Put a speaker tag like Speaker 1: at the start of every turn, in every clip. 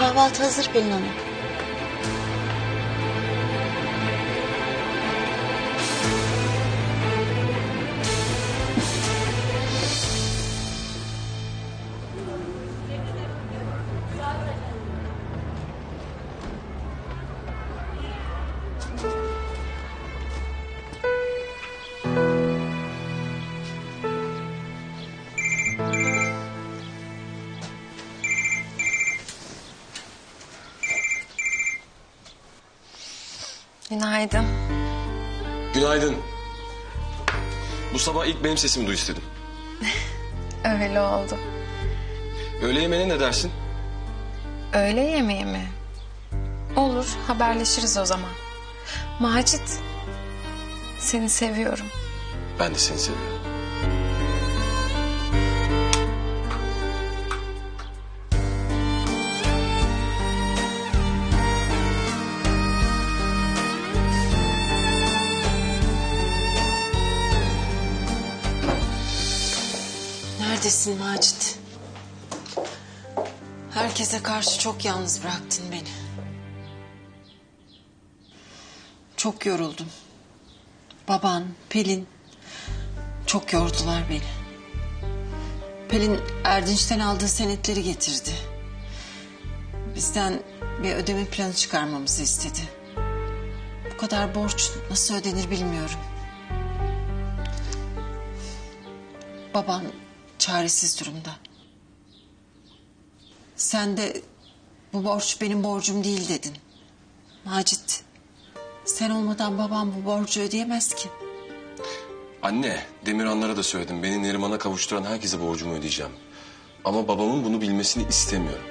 Speaker 1: Kahvaltı hazır Pelin Hanım.
Speaker 2: Günaydın.
Speaker 3: Günaydın. Bu sabah ilk benim sesimi duy istedim.
Speaker 2: Öyle oldu.
Speaker 3: Öğle yemeğine ne dersin?
Speaker 2: Öğle yemeği mi? Olur, haberleşiriz o zaman. Macit, seni seviyorum.
Speaker 3: Ben de seni seviyorum.
Speaker 4: Neredesin Macit? Herkese karşı çok yalnız bıraktın beni. Çok yoruldum. Baban, Pelin çok yordular beni. Pelin Erdinç'ten aldığı senetleri getirdi. Bizden bir ödeme planı çıkarmamızı istedi. Bu kadar borç nasıl ödenir bilmiyorum. Baban çaresiz durumda. Sen de bu borç benim borcum değil dedin. Macit, sen olmadan babam bu borcu ödeyemez ki.
Speaker 3: Anne, Demirhanlara da söyledim. Beni Neriman'a kavuşturan herkese borcumu ödeyeceğim. Ama babamın bunu bilmesini istemiyorum.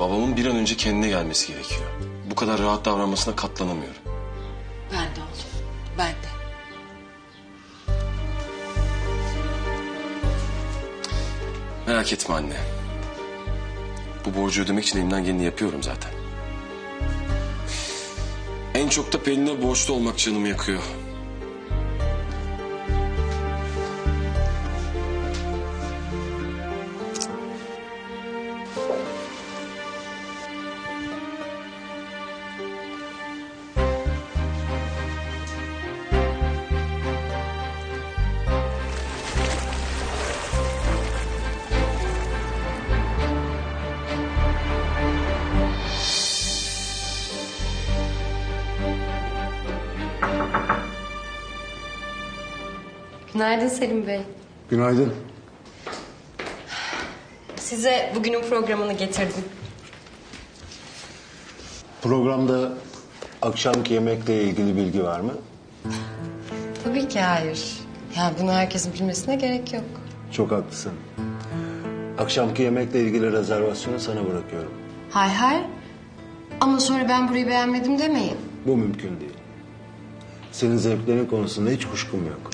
Speaker 3: Babamın bir an önce kendine gelmesi gerekiyor. Bu kadar rahat davranmasına katlanamıyorum.
Speaker 4: Ben de oğlum,
Speaker 3: Merak etme anne. Bu borcu ödemek için elimden geleni yapıyorum zaten. En çok da Pelin'e borçlu olmak canımı yakıyor.
Speaker 5: Günaydın Selim Bey.
Speaker 6: Günaydın.
Speaker 5: Size bugünün programını getirdim.
Speaker 6: Programda akşamki yemekle ilgili bilgi var mı?
Speaker 5: Tabii ki hayır. Ya bunu herkesin bilmesine gerek yok.
Speaker 6: Çok haklısın. Akşamki yemekle ilgili rezervasyonu sana bırakıyorum.
Speaker 5: Hay hay. Ama sonra ben burayı beğenmedim demeyin.
Speaker 6: Bu mümkün değil. Senin zevklerin konusunda hiç kuşkum yok.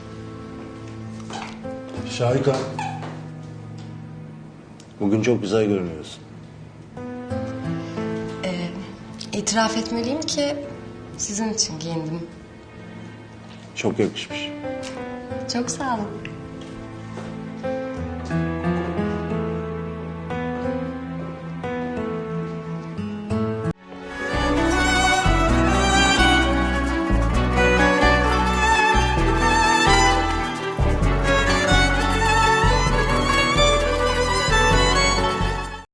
Speaker 6: Şahika. Bugün çok güzel görünüyorsun.
Speaker 5: İtiraf etmeliyim ki sizin için giyindim.
Speaker 6: Çok yakışmış.
Speaker 5: Çok sağ olun.